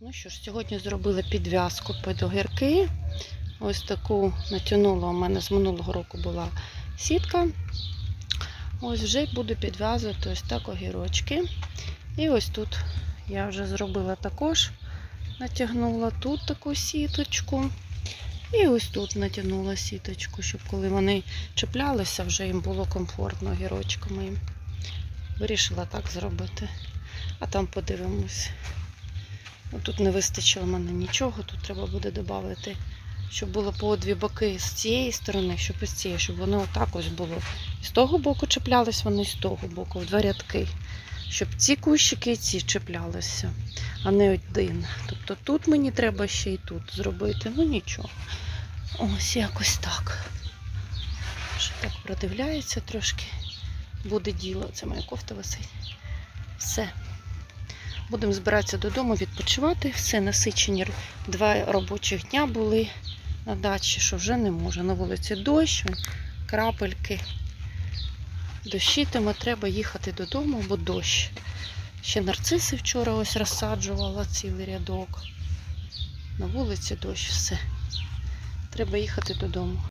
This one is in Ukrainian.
Ну що ж, сьогодні зробили підв'язку під огірки. Ось таку натягнула. У мене з минулого року була сітка. Ось вже буду підв'язувати ось так огірочки. І ось тут я вже зробила також, натягнула тут таку сіточку. І ось тут натягнула сіточку, щоб коли вони чіплялися, вже їм було комфортно огірочками. Вирішила так зробити. А там подивимось. Ну, Тут не вистачило мене нічого, тут треба буде додати, щоб було по дві боки з цієї сторони, щоб з цієї, щоб воно отак ось було. І з того боку чіплялись вони, і з того боку, в два рядки. Щоб ці кущики і ці чіплялися, а не один. Тобто тут мені треба ще і тут зробити. Ну нічого. Ось якось так. Ще так продивляється трошки. Буде діло. Це моя кофта висить. Все. Будемо збиратися додому, відпочивати. Все насичені два робочих дня були на дачі, що вже не можу. На вулиці дощ, крапельки. Дощитиме, треба їхати додому, бо дощ. Ще нарциси вчора ось розсаджувала цілий рядок. На вулиці дощ, все. Треба їхати додому.